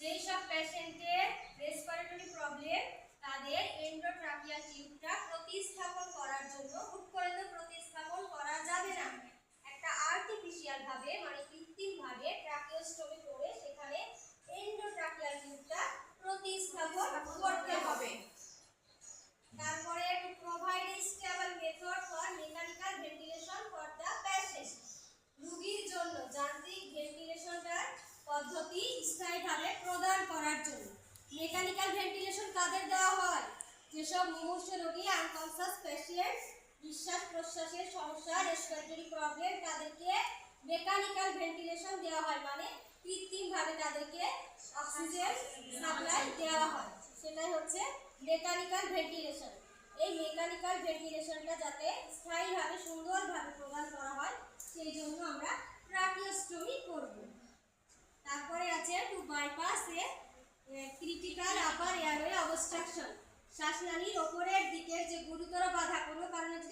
যেই সব প্যাশেন্টের রেসপিরেটরি প্রবলেম তাদের এন্ডোট্রাকিয়াল টিউবটা প্রতিস্থাপন করার জন্য হুট করে তো প্রতিস্থাপন করা যাবে না। একটা আর্টিফিশিয়াল ভাবে মানে কৃত্রিমভাবে ট্রাকিওস্টমি যেসব মুমূর্ষ রোগী আনকনসাস পেশেন্ট নিঃশ্বাস প্রশ্বাসের সমস্যা রেসপিরেটরি প্রবলেম তাদেরকে মেকানিক্যাল ভেন্টিলেশন দেওয়া হয় মানে কৃত্রিমভাবে তাদেরকে অক্সিজেন সাপ্লাই দেওয়া হয়। সেটাই হচ্ছে মেকানিক্যাল ভেন্টিলেশন এই মেকানিক্যাল ভেন্টিলেশনটা যাতে স্থায়ীভাবে, সুন্দরভাবে প্রদান করা হয়, সেই জন্য আমরা ট্রাকিওস্টমি করব। তারপরে আছে to bypass a critical upper airway obstruction শ্বাসনালীর ওপরের দিকের যে গুরুতর বাধা কোনো কারণে